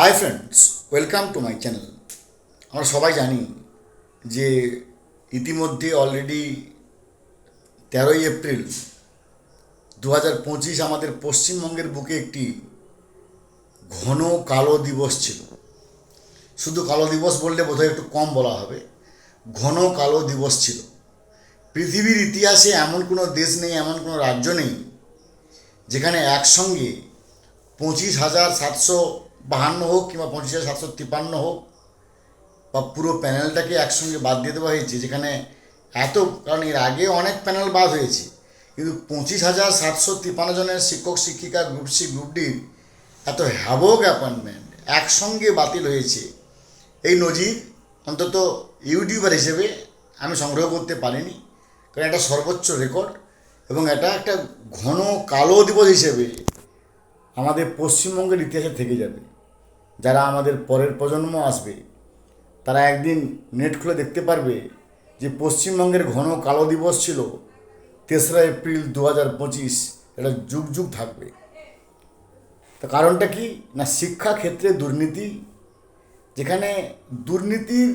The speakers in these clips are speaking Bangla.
Hi friends welcome to my channel আমরা সবাই জানি যে ইতিমধ্যে অলরেডি তেরোই এপ্রিল দু হাজার পঁচিশ আমাদের পশ্চিমবঙ্গের বুকে একটি ঘন কালো দিবস ছিল। শুধু কালো দিবস বললে বোধহয় একটু কম বলা হবে। ঘন কালো দিবস ছিল। পৃথিবীর ইতিহাসে এমন কোনো দেশ নেই, এমন কোনো রাজ্য নেই, যেখানে একসঙ্গে পঁচিশ হাজার সাতশো বাহান্ন হোক কিংবা পঁচিশ হাজার সাতশো তিপ্পান্ন হোক, বা পুরো প্যানেলটাকে একসঙ্গে বাদ দিয়ে দেওয়া হয়েছে, যেখানে এত, কারণ এর আগে অনেক প্যানেল বাদ হয়েছে, কিন্তু পঁচিশ হাজার সাতশো তিপ্পান্ন জনের শিক্ষক, শিক্ষিকা, গ্রুপ সি, গ্রুপ ডির এত হ্যাভক অ্যাপয়েন্টমেন্ট একসঙ্গে বাতিল হয়েছে। এই নজির অন্তত ইউটিউবার হিসেবে আমি সংগ্রহ করতে পারিনি, কারণ এটা সর্বোচ্চ রেকর্ড এবং এটা একটা ঘন কালো দিবস হিসেবে আমাদের পশ্চিমবঙ্গের ইতিহাসে থেকে যাবে। যারা আমাদের পরের প্রজন্ম আসবে, তারা একদিন নেট খুলে দেখতে পারবে যে পশ্চিমবঙ্গের ঘন কালো দিবস ছিল। তেসরা এপ্রিল দু হাজার পঁচিশ এটা যুগ যুগ থাকবে। তো কারণটা কি? না, শিক্ষা ক্ষেত্রে দুর্নীতি, যেখানে দুর্নীতির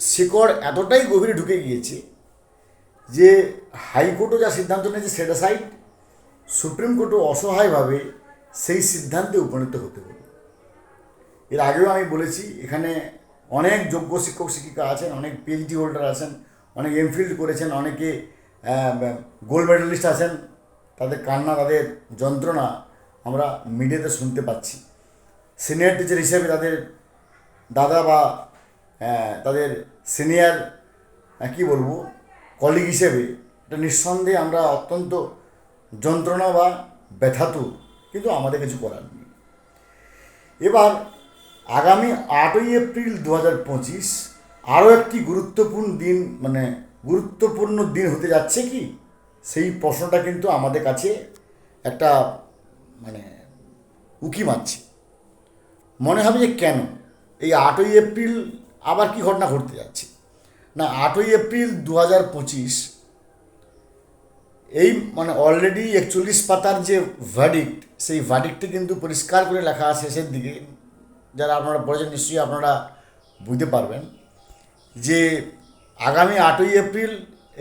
শিকড় এতটাই গভীরে ঢুকে গিয়েছে যে হাইকোর্টও যা সিদ্ধান্ত নিয়েছে সেটা সাইড সুপ্রিম কোর্টও অসহায়ভাবে সেই সিদ্ধান্তে উপনীত হতে হলো। এর আগেও আমি বলেছি, এখানে অনেক যোগ্য শিক্ষক শিক্ষিকা আছেন, অনেক পিএইচডি হোল্ডার আছেন, অনেক এমফিল্ড করেছেন, অনেকে গোল্ড মেডেলিস্ট আছেন, তাদের কান্না, তাদের যন্ত্রণা আমরা মিডিয়াতে শুনতে পাচ্ছি। সিনিয়র টিচার হিসেবে তাদের দাদা বা তাদের সিনিয়র কী বলব কলিগ হিসেবে এটা নিঃসন্দেহে আমরা অত্যন্ত যন্ত্রণা বা ব্যথাতুর, কিন্তু আমাদের কিছু করার নেই। এবার আগামী আটই এপ্রিল দু হাজার পঁচিশ আরও একটি গুরুত্বপূর্ণ দিন মানে গুরুত্বপূর্ণ দিন হতে যাচ্ছে কি? সেই প্রশ্নটা কিন্তু আমাদের কাছে একটা মানে উকি মারছে। মনে হবে যে কেন? এই আটই এপ্রিল আবার কি ঘটনা ঘটতে যাচ্ছে? না, আটই এপ্রিল দু হাজার পঁচিশ এই মানে অলরেডি একচল্লিশ পাতার যে ভার্ডিক্ট সেই ভার্ডিক্টে কিন্তু পরিষ্কার করে লেখা আছে শেষের দিকে। যারা আপনারা পড়েছেন নিশ্চয়ই আপনারা বুঝতে পারবেন যে আগামী আটই এপ্রিল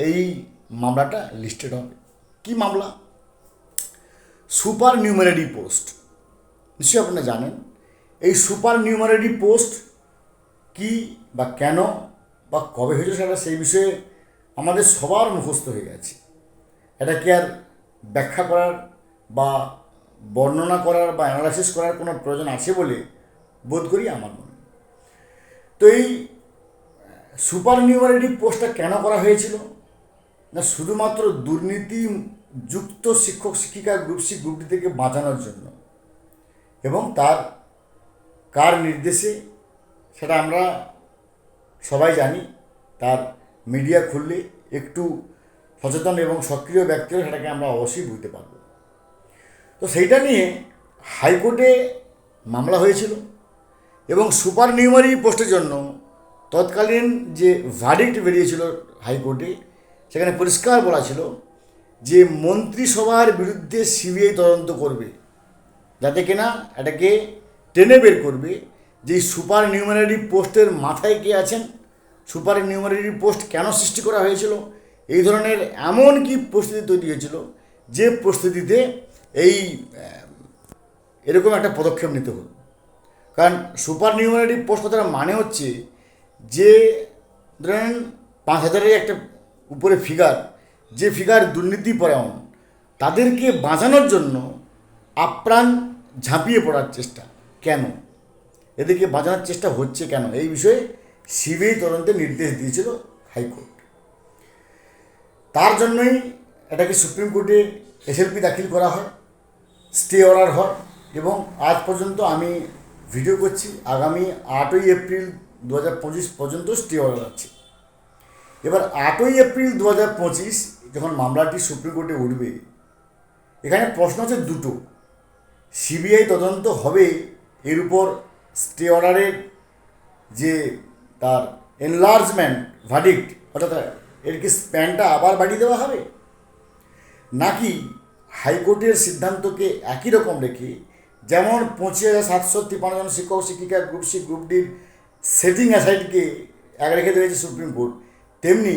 এই মামলাটা লিস্টেড হবে। কি মামলা? Supernumerary post. নিশ্চয়ই আপনারা জানেন, এই সুপার নিউমারেরি পোস্ট কি বা কেন বা কবে হয়েছে সেটা সেই বিষয়ে আমাদের সবার মুখস্থ হয়ে গেছে। এটা কি আর ব্যাখ্যা করার বা বর্ণনা করার বা অ্যানালাইসিস করার কোনো প্রয়োজন আছে বলে বোধ করি আমার মনে। তো এই সুপার নিউমারেটি পোস্টটা কেন করা হয়েছিল? না শুধুমাত্র দুর্নীতি যুক্ত শিক্ষক, শিক্ষিকা গ্রুপ সি গ্রুপটি থেকে বাঁচানোর জন্য, এবং তার কার নির্দেশে সেটা আমরা সবাই জানি, তার মিডিয়া খুললে একটু সচেতন এবং সক্রিয় ব্যক্তিও সেটাকে আমরা অবশ্যই বুঝতে পারব। তো সেইটা নিয়ে হাইকোর্টে মামলা হয়েছিল। এবং সুপার নিউমারি পোস্টের জন্য তৎকালীন যে ভার্ডিক্ট বেরিয়েছিল হাইকোর্টে, সেখানে পরিষ্কার বলা ছিল যে মন্ত্রিসভার বিরুদ্ধে সিবিআই তদন্ত করবে। যাতে কিনা এটাকে টেনে বের করবে যে সুপার নিউমারি পোস্টের মাথায় কে আছেন, সুপার নিউমারি পোস্ট কেন সৃষ্টি করা হয়েছিল, এই ধরনের এমন কি পরিস্থিতি তৈরি হয়েছিল যে পরিস্থিতিতে এই এরকম একটা পদক্ষেপ নিতে হলো কারণ সুপার নিউমারি পোস্ট কথাটা মানে হচ্ছে যে, ধরেন পাঁচ হাজারের একটা উপরে ফিগার যে ফিগার দুর্নীতি পরায়ণ, তাদেরকে বাঁচানোর জন্য আপ্রাণ ঝাঁপিয়ে পড়ার চেষ্টা। কেন? এদেরকে বাঁচানোর চেষ্টা হচ্ছে কেন? এই বিষয়ে সিবিআই তদন্তের নির্দেশ দিয়েছিল হাইকোর্ট। তার জন্যই এটাকে সুপ্রিম কোর্টে এসএলপি দাখিল করা হয় স্টে অর্ডার হয় এবং আজ পর্যন্ত আমি ভিডিও করছি, আগামী আটই এপ্রিল দু হাজার পঁচিশ পর্যন্ত স্টে অর্ডার আছে এবার আটই এপ্রিল দু হাজার পঁচিশ যখন মামলাটি সুপ্রিম কোর্টে উঠবে, এখানে প্রশ্ন হচ্ছে দুটো। সিবিআই তদন্ত হবে, এর উপর স্টে অর্ডারের যে তার এনলার্জমেন্ট ভার্ডিক্ট অর্থাৎ এর কি স্প্যানটা আবার বাড়িয়ে দেওয়া হবে? নাকি হাইকোর্টের সিদ্ধান্তকে একই রকম রেখে যেমন পঁচিশ হাজার সাতশো তিপ্পান্ন জন শিক্ষক শিক্ষিকা গ্রুপ সি গ্রুপ ডির সেটিং অ্যাসাইডকে এক রেখে দিয়েছে সুপ্রিম কোর্ট তেমনি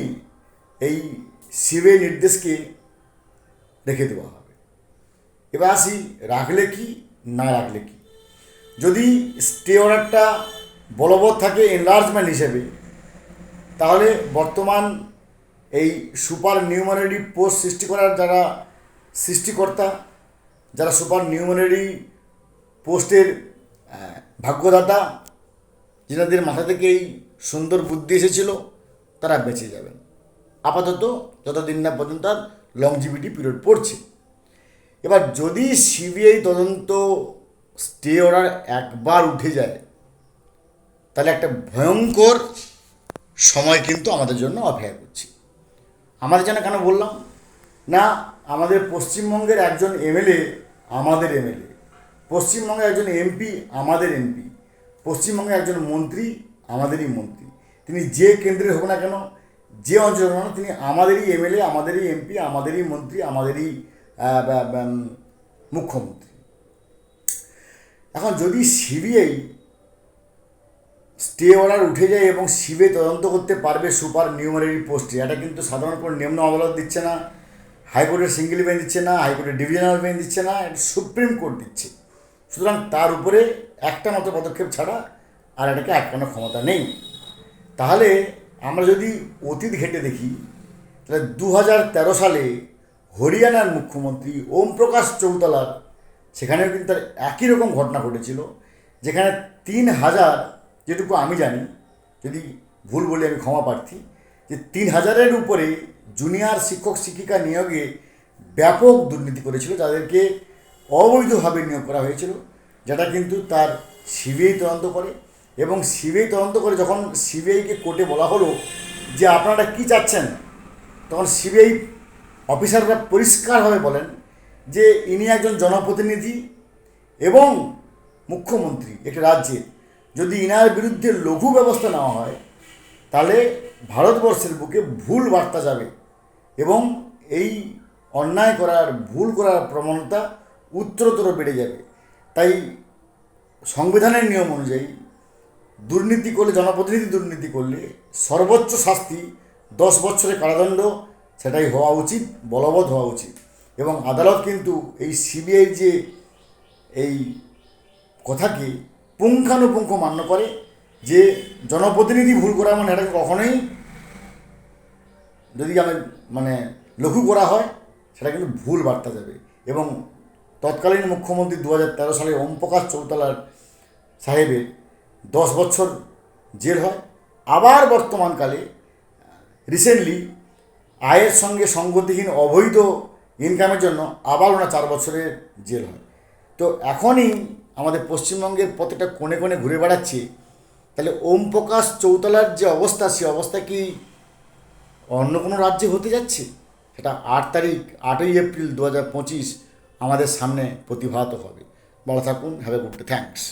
এই সিবিআই নির্দেশকে রেখে দেওয়া হবে। এবার আসি রাখলে কি, না রাখলে কি? যদি স্টে অর্ডারটা বলবৎ থাকে এনলার্জমেন্ট হিসেবে, তাহলে বর্তমান এই সুপার নিউমারি পোস্ট সৃষ্টি করার যারা সৃষ্টিকর্তা, যারা সুপার নিউমারি পোস্টের ভাগ্যদাতা, যেনাদের মাথা থেকে এই সুন্দর বুদ্ধি এসেছিল, তারা বেঁচে যাবেন। আপাতত যতদিন না পর্যন্ত তার লংজিভিটি পিরিয়ড পড়ছে। এবার যদি সিবিআই তদন্ত স্টে অর্ডার একবার উঠে যায়, তাহলে একটা ভয়ঙ্কর সময় কিন্তু আমাদের জন্য অপেক্ষা করছে। আমাদের জন্য কেন বললাম? না, আমাদের পশ্চিমবঙ্গের একজন এমএলএ আমাদের এমএলএ পশ্চিমবঙ্গের একজন এমপি আমাদের এমপি, পশ্চিমবঙ্গের একজন মন্ত্রী আমাদেরই মন্ত্রী। তিনি যে কেন্দ্রের হোক না কেন, যে অঞ্চলের হোক না তিনি আমাদেরই এমএলএ, আমাদেরই এমপি, আমাদেরই মন্ত্রী, আমাদেরই মুখ্যমন্ত্রী। এখন যদি সিবিআই স্টে অর্ডার উঠে যায় এবং সিবিআই তদন্ত করতে পারবে সুপার নিউমারি পোস্টে, এটা কিন্তু সাধারণ কোনো নিম্ন আদালত দিচ্ছে না, হাইকোর্টের সিঙ্গেল বেঞ্চ দিচ্ছে না, হাইকোর্টের ডিভিশনাল বেঞ্চ দিচ্ছে না, এটা সুপ্রিম কোর্ট দিচ্ছে। সুতরাং তার উপরে একটা মতো পদক্ষেপ ছাড়া আর এটাকে কোনো ক্ষমতা নেই। তাহলে আমরা যদি অতীত ঘেটে দেখি, তাহলে দু হাজার তেরো সালে হরিয়ানার মুখ্যমন্ত্রী ওম প্রকাশ চৌতালার, সেখানেও কিন্তু তার একই রকম ঘটনা ঘটেছিল, যেখানে তিন হাজার, যেটুকু আমি জানি, যদি ভুল বলি আমি ক্ষমা প্রার্থী, যে তিন হাজারের উপরে জুনিয়র শিক্ষক শিক্ষিকা নিয়োগে ব্যাপক দুর্নীতি করেছিল, যাদেরকে অবৈধভাবে নিয়োগ করা হয়েছিল, যেটা কিন্তু তার সিবিআই তদন্ত করে এবং সিবিআই তদন্ত করে যখন সিবিআইকে কোর্টে বলা হলো যে আপনারা কি চাচ্ছেন, তখন সিবিআই অফিসাররা পরিষ্কারভাবে বলেন যে ইনি একজন জনপ্রতিনিধি এবং মুখ্যমন্ত্রী একটি রাজ্যে যদি ইনার বিরুদ্ধে লঘু ব্যবস্থা নেওয়া হয়, তাহলে ভারতবর্ষের বুকে ভুল বার্তা যাবে এবং এই অন্যায় করার, ভুল করার প্রবণতা উত্তরোত্তর বেড়ে যাবে। তাই সংবিধানের নিয়ম অনুযায়ী দুর্নীতি করলে, জনপ্রতিনিধি দুর্নীতি করলে সর্বোচ্চ শাস্তি দশ বছরের কারাদণ্ড, সেটাই হওয়া উচিত, বলবৎ হওয়া উচিত। এবং আদালত কিন্তু এই সিবিআই যে এই কথাকে পুঙ্খানুপুঙ্খ মান্য করে যে জনপ্রতিনিধি ভুল করা মানে এটাকে কখনোই যদি আমি মানে লঘু করা হয়, সেটা কিন্তু ভুল বার্তা যাবে। এবং তৎকালীন মুখ্যমন্ত্রী দু হাজার তেরো সালে ওম প্রকাশ চৌতালার সাহেবের দশ বছর জেল হয়। আবার বর্তমানকালে রিসেন্টলি আয়ের সঙ্গে সঙ্গতিহীন অবৈধ ইনকামের জন্য আবার ওনার চার বছরের জেল হয়। তো এখনই আমাদের পশ্চিমবঙ্গের প্রত্যেকটা কোণে কোণে ঘুরে বেড়াচ্ছে। তাহলে ওম প্রকাশ চৌতালার যে অবস্থা, সে অবস্থা কি অন্য কোনো রাজ্যে হতে যাচ্ছে? সেটা আট তারিখ, আটই এপ্রিল দু হাজার পঁচিশ আমাদের সামনে প্রতিভাত হবে। ভালো থাকুন হ্যাভ এ গুড থ্যাংকস